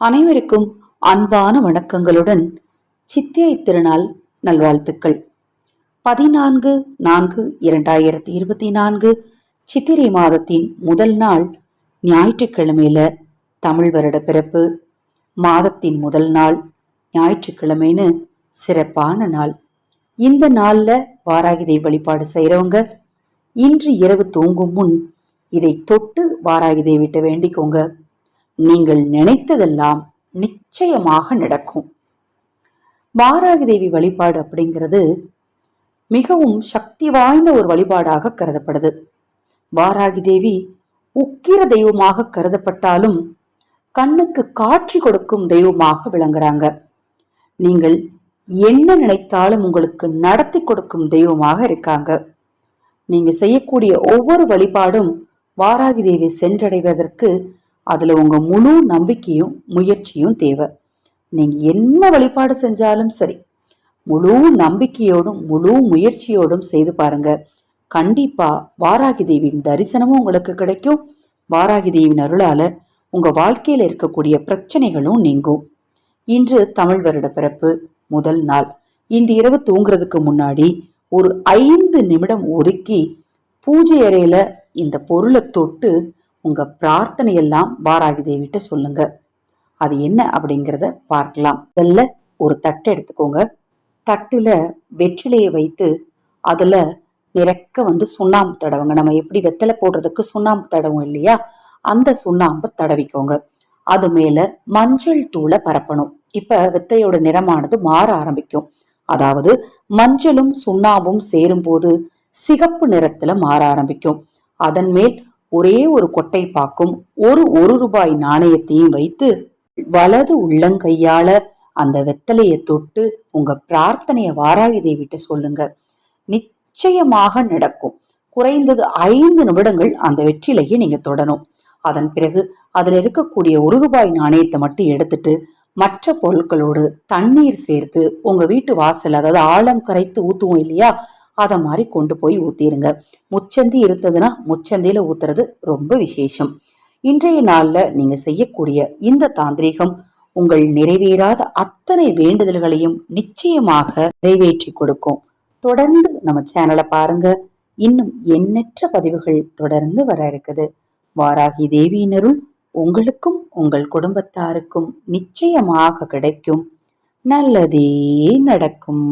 அனைவருக்கும் அன்பான வணக்கங்களுடன் சித்திரை திருநாள் நல்வாழ்த்துக்கள். பதினான்கு நான்கு இரண்டாயிரத்தி இருபத்தி நான்கு சித்திரை மாதத்தின் முதல் நாள் ஞாயிற்றுக்கிழமையில தமிழ் வருட பிறப்பு. மாதத்தின் முதல் நாள் ஞாயிற்றுக்கிழமைன்னு சிறப்பான நாள். இந்த நாளில் வாராகிதை வழிபாடு செய்கிறவங்க இன்று இரவு தூங்கும் முன் இதை தொட்டு வாராகிதை விட்டு வேண்டிக்கோங்க. நீங்கள் நினைத்ததெல்லாம் நிச்சயமாக நடக்கும். வாராகி தேவி வழிபாடு அப்படிங்கிறது மிகவும் சக்தி வாய்ந்த ஒரு வழிபாடாக கருதப்படுது. வாராகி தேவி உக்கிர தெய்வமாக கருதப்பட்டாலும் கண்ணுக்கு காட்சி கொடுக்கும் தெய்வமாக விளங்குறாங்க. நீங்கள் என்ன நினைத்தாலும் உங்களுக்கு நடத்தி கொடுக்கும் தெய்வமாக இருக்காங்க. நீங்க செய்யக்கூடிய ஒவ்வொரு வழிபாடும் வாராகி தேவி சென்றடைவதற்கு அதில் உங்கள் முழு நம்பிக்கையும் முயற்சியும் தேவை. நீங்கள் என்ன வழிபாடு செஞ்சாலும் சரி முழு நம்பிக்கையோடும் முழு முயற்சியோடும் செய்து பாருங்க. கண்டிப்பா வாராகி தேவியின் தரிசனமும் உங்களுக்கு கிடைக்கும். வாராகி தேவியின் அருளால உங்க வாழ்க்கையில் இருக்கக்கூடிய பிரச்சனைகளும் நீங்கும். இன்று தமிழ் வருட பிறப்பு முதல் நாள். இன்று இரவு தூங்குறதுக்கு முன்னாடி ஒரு ஐந்து நிமிடம் ஒதுக்கி பூஜை அறையில இந்த பொருளை தொட்டு உங்க பிரார்த்தனையெல்லாம் வாராகி தேவிட்ட சொல்லுங்க. அது என்ன அப்படிங்கிறத பார்க்கலாம். முதல்ல ஒரு தட்டை எடுத்துக்கோங்க. தட்டுல வெற்றிலையை வைத்து அதுல நிறக்க வந்து சுண்ணாம்பு தடவுங்க. நம்ம எப்படி வெத்தலை போடுறதுக்கு சுண்ணாம்பு தடவும் இல்லையா? அந்த சுண்ணாம்பு தடவிக்கோங்க. அது மேல மஞ்சள் தூளை பரப்பணும். இப்ப வெத்தையோட நிறமானது மாற ஆரம்பிக்கும். அதாவது மஞ்சளும் சுண்ணாம்பும் சேரும் போது சிகப்பு நிறத்துல மாற ஆரம்பிக்கும். அதன் மேல் ஒரே ஒரு கொட்டை பாக்கும் ஒரு ஒரு ரூபாய் நாணயத்தையும் வைத்து வலது உள்ளங்கையால அந்த வெத்தலையை தொட்டு உங்க பிரார்த்தனைய வாராகி விட்டு சொல்லுங்க. நிச்சயமாக நடக்கும். குறைந்தது ஐந்து நிமிடங்கள் அந்த வெற்றிலையை நீங்க தொடணும். அதன் பிறகு அதில் இருக்கக்கூடிய ஒரு ரூபாய் நாணயத்தை மட்டும் எடுத்துட்டு மற்ற பொருட்களோடு தண்ணீர் சேர்த்து உங்க வீட்டு வாசல் அதாவது ஆழம் கரைத்து ஊத்துவோம் இல்லையா? அதை மாதிரி கொண்டு போய் ஊத்திருங்க. முச்சந்தி இருந்ததுன்னா முச்சந்தியில ஊத்துறது ரொம்ப விசேஷம். இன்றைய நாள்ல நீங்க செய்யக்கூடிய இந்த தாந்திரிகம் உங்கள் நிறைவேறாத அத்தனை வேண்டுதல்களையும் நிச்சயமாக நிறைவேற்றி கொடுக்கும். தொடர்ந்து நம்ம சேனலை பாருங்க. இன்னும் எண்ணற்ற பதிவுகள் தொடர்ந்து வர இருக்குது. வாராகி தேவியினருள் உங்களுக்கும் உங்கள் குடும்பத்தாருக்கும் நிச்சயமாக கிடைக்கும். நல்லதே நடக்கும்.